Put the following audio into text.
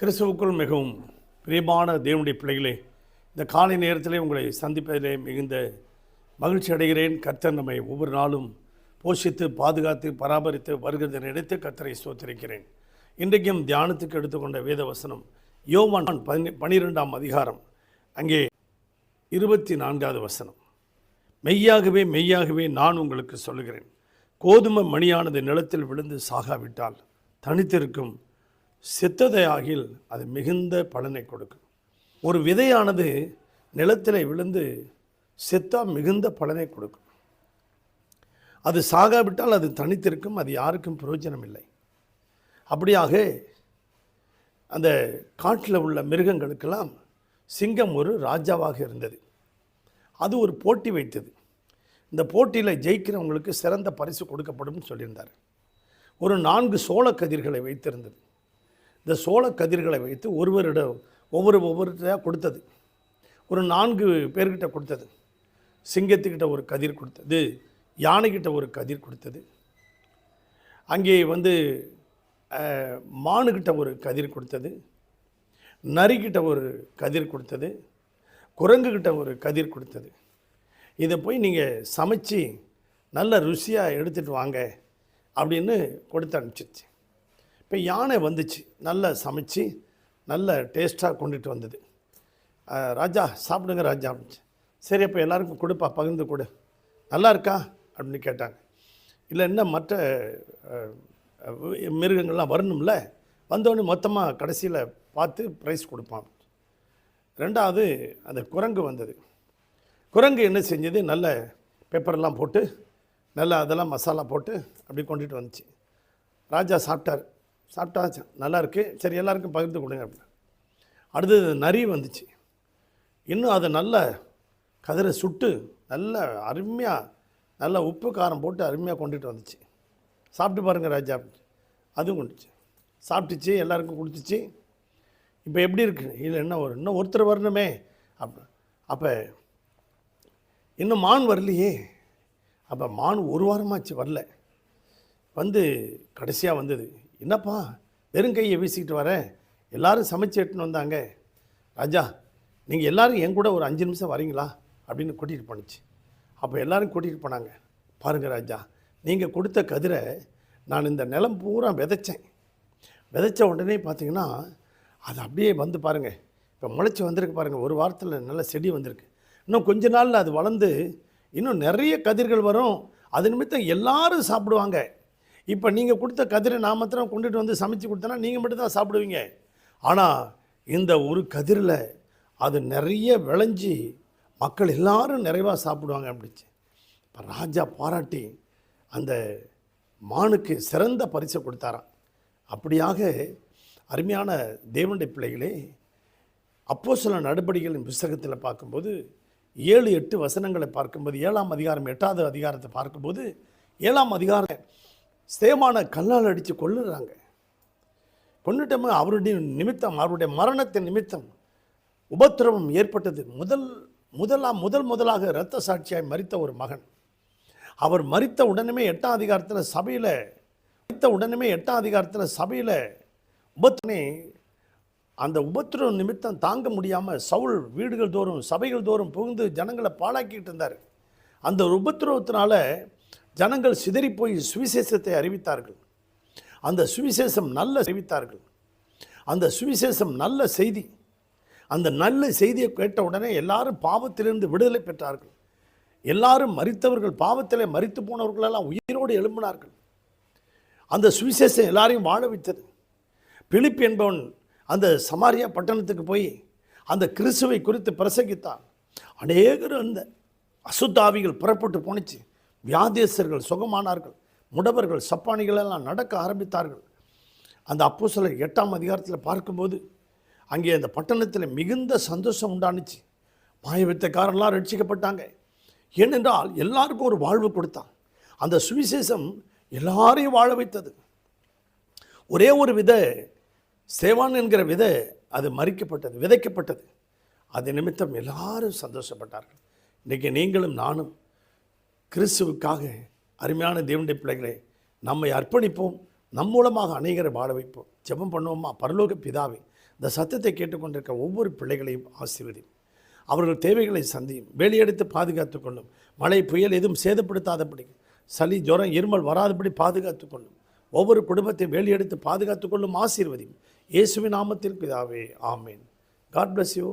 கிறிஸ்துவுக்குள் மிகவும் பிரியமான தேவனுடைய பிள்ளைகளே இந்த காலை நேரத்திலே உங்களை சந்திப்பதிலே மிகுந்த மகிழ்ச்சி அடைகிறேன். கர்த்தர் நம்மை ஒவ்வொரு நாளும் போஷித்து பாதுகாத்து பராமரித்து வருகிறதை நினைத்து கர்த்தரை சோத்திருக்கிறேன் இன்றைக்கும் தியானத்துக்கு எடுத்துக்கொண்ட வேத வசனம் யோவான் பனி பனிரெண்டாம் அதிகாரம் அங்கே இருபத்தி நான்காவது வசனம். மெய்யாகவே மெய்யாகவே நான் உங்களுக்கு சொல்லுகிறேன். கோதுமை மணியானது நிலத்தில் விழுந்து சாகாவிட்டால் தனித்திருக்கும் செத்ததையாகில் அது மிகுந்த பலனை கொடுக்கும். ஒரு விதையானது நிலத்தில் விழுந்து செத்தா மிகுந்த பலனை கொடுக்கும். அது சாகாவிட்டால் அது தனித்திருக்கும் அது யாருக்கும் பிரயோஜனம் இல்லை அப்படியாக அந்த காட்டில் உள்ள மிருகங்களுக்கெல்லாம் சிங்கம் ஒரு ராஜாவாக இருந்தது. அது ஒரு போட்டி வைத்தது. இந்த போட்டியில் ஜெயிக்கிறவங்களுக்கு சிறந்த பரிசு கொடுக்கப்படும் சொல்லியிருந்தார். ஒரு நான்கு சோள கதிர்களை வைத்திருந்தது. இந்த சோள கதிர்களை வைத்து ஒருவரிடம் ஒவ்வொரு ஒவ்வொருத்தரையாக கொடுத்தது. ஒரு நான்கு பேர்கிட்ட கொடுத்தது. சிங்கத்துக்கிட்ட ஒரு கதிர் கொடுத்தது. யானைக்கிட்ட ஒரு கதிர் கொடுத்தது. அங்கே வந்து மானுக்கிட்ட ஒரு கதிர் கொடுத்தது. நரிக்கிட்ட ஒரு கதிர் கொடுத்தது. குரங்குக்கிட்ட ஒரு கதிர் கொடுத்தது. இதை போய் நீங்கள் சமைச்சு நல்ல ருசியாக எடுத்துகிட்டு வாங்க அப்படின்னு கொடுத்து அனுப்பிச்சிருச்சு. இப்போ யானை வந்துச்சு நல்லா சமைச்சு நல்ல டேஸ்ட்டாக கொண்டுட்டு வந்தது. ராஜா சாப்பிடுங்க ராஜா அப்படிச்சு சரி அப்போ எல்லாருக்கும் கொடுப்பா பகிர்ந்து கொடு. நல்லா இருக்கா? அப்படின்னு கேட்டாங்க. இல்லை என்ன மற்ற மிருகங்கள்லாம் வரணும்ல? வந்தோடனே மொத்தமாக கடைசியில் பார்த்து ப்ரைஸ் கொடுப்பான் ரெண்டாவது அந்த குரங்கு வந்தது. குரங்கு என்ன செஞ்சது? நல்ல பெப்பர்லாம் போட்டு நல்லா அதெல்லாம் மசாலா போட்டு அப்படி கொண்டுட்டு வந்துச்சு. ராஜா சாப்பிட்டார். சாப்பிட்டாச்சு. நல்லாயிருக்கு சரி எல்லாருக்கும் பகிர்ந்து கொடுங்க அப்படின்னு. அடுத்தது நரி வந்துச்சு. இன்னும் அதை நல்ல கதிரை சுட்டு நல்ல அருமையாக நல்ல உப்பு காரம் போட்டு அருமையாக கொண்டுட்டு வந்துச்சு. சாப்பிட்டு பாருங்கள் ராஜா. அதுவும் கொண்டுச்சு. சாப்பிட்டுச்சு எல்லாருக்கும் கொடுத்துச்சு. இப்போ எப்படி இருக்குது இல்லை என்ன ஒரு இன்னும் ஒருத்தர் வரணுமே. அப்போ அப்போ இன்னும் மான் வரலையே. அப்போ மான் ஒரு வாரமாச்சு வரல. வந்து கடைசியாக வந்தது. என்னப்பா வெறும் கையை வீசிக்கிட்டு வரேன் எல்லாரும் சமைச்சு எடுத்துன்னு வந்தாங்க. ராஜா நீங்கள் எல்லோரும் என் கூட ஒரு அஞ்சு நிமிஷம் வரீங்களா? அப்படின்னு கூட்டிகிட்டு போணுச்சு. அப்போ எல்லோரும் கூட்டிகிட்டு போனாங்க. பாருங்கள் ராஜா நீங்கள் கொடுத்த கதிரை நான் இந்த நிலம் பூரா விதைச்சேன். விதைச்ச உடனே பார்த்தீங்கன்னா அது அப்படியே வந்து பாருங்கள் இப்போ முளைச்சி வந்திருக்கு பாருங்கள் ஒரு வாரத்தில் நல்ல செடி வந்திருக்கு. இன்னும் கொஞ்ச நாளில் அது வளர்ந்து இன்னும் நிறைய கதிர்கள் வரும். அது நிமித்தம் எல்லாரும் சாப்பிடுவாங்க. இப்போ நீங்கள் கொடுத்த கதிரை நான் மாத்திரம் கொண்டுட்டு வந்து சமைச்சு கொடுத்தனா நீங்கள் மட்டும் தான் சாப்பிடுவீங்க. ஆனால் இந்த ஒரு கதிரில் அது நிறைய விளைஞ்சி மக்கள் எல்லாரும் நிறைவாக சாப்பிடுவாங்க அப்படிச்சு. இப்போ ராஜா பாராட்டி அந்த மானுக்கு சிறந்த பரிசை கொடுத்தாராம். அப்படியாக அருமையான தேவனுடைய பிள்ளைகளே அப்போ சில நடவடிக்கைகளின் புஸ்தகத்தில் பார்க்கும்போது ஏழு எட்டு வசனங்களை பார்க்கும்போது ஏழாம் அதிகாரம் எட்டாவது அதிகாரத்தை பார்க்கும்போது ஏழாம் அதிகாரம் ஸ்தேமான கல்லால் அடித்து கொள்ளுறாங்க கொண்டுட்டோமே அவருடைய நிமித்தம் அவருடைய மரணத்தின் நிமித்தம் உபத்திரவம் ஏற்பட்டது. முதல் முதலாம் முதல் முதலாக இரத்த சாட்சியாய் மரித்த ஒரு மகன். அவர் மறித்த உடனே எட்டாம் அதிகாரத்தில் சபையில் மறித்த உடனே எட்டாம் அதிகாரத்தில் சபையில் உபத்திரனே அந்த உபத்திரவ நிமித்தம் தாங்க முடியாமல் சவுல் வீடுகள் தோறும் சபைகள் தோறும் புகுந்து ஜனங்களை பாழாக்கிட்டு இருந்தார். அந்த உபத்திரவத்தினால ஜனங்கள் சிதறி போய் சுவிசேஷத்தை அறிவித்தார்கள். அந்த சுவிசேஷம் நல்ல அறிவித்தார்கள். அந்த சுவிசேஷம் நல்ல செய்தி அந்த நல்ல செய்தியை கேட்ட உடனே எல்லாரும் பாவத்திலிருந்து விடுதலை பெற்றார்கள். எல்லாரும் மறித்தவர்கள் பாவத்திலே மறித்து போனவர்களெல்லாம் உயிரோடு எழும்பினார்கள். அந்த சுவிசேஷம் எல்லாரையும் வாழ வைத்தது. பிலிப் என்பவன் அந்த சமாரியா பட்டணத்துக்கு போய் அந்த கிறிஸ்துவை குறித்து பிரசங்கித்தான். அநேகரும் அந்த அசுத்தாவிகள் புறப்பட்டு போணுச்சு. வியாதேசர்கள் சுகமானார்கள் முடவர்கள் சப்பானிகள் எல்லாம் நடக்க ஆரம்பித்தார்கள். அந்த அப்போ எட்டாம் அதிகாரத்தில் பார்க்கும்போது அங்கே அந்த பட்டணத்தில் மிகுந்த சந்தோஷம் உண்டானுச்சு. மாயவித்தக்காரெல்லாம் ரட்சிக்கப்பட்டாங்க. ஏனென்றால் எல்லாருக்கும் ஒரு வாழ்வு கொடுத்தான். அந்த சுவிசேஷம் எல்லாரையும் வாழ வைத்தது. ஒரே ஒரு வித சேவான் என்கிற விதை அது மறிக்கப்பட்டது விதைக்கப்பட்டது. அது நிமித்தம் எல்லாரும் சந்தோஷப்பட்டார்கள். இன்றைக்கி நீங்களும் நானும் கிறிஸ்துவுக்காக அருமையான தேவனுடைய பிள்ளைகளை நம்மை அர்ப்பணிப்போம். நம் மூலமாக அநேகரை வாழ வைப்போம். ஜெபம் பண்ணுவோமா? பரலோக பிதாவே இந்த சத்தத்தை கேட்டுக்கொண்டிருக்க ஒவ்வொரு பிள்ளைகளையும் ஆசீர்வதி அவர்கள் தேவைகளை சந்தியும் வெளியெடுத்து பாதுகாத்து கொள்ளும். மழை புயல் எதுவும் சேதப்படுத்தாதபடி சளி ஜுரம் இருமல் வராதபடி பாதுகாத்து கொள்ளும். ஒவ்வொரு குடும்பத்தையும் வெளியெடுத்து பாதுகாத்து கொள்ளும் ஆசீர்வதி இயேசுவின் நாமத்தில் பிதாவே ஆமேன். God bless you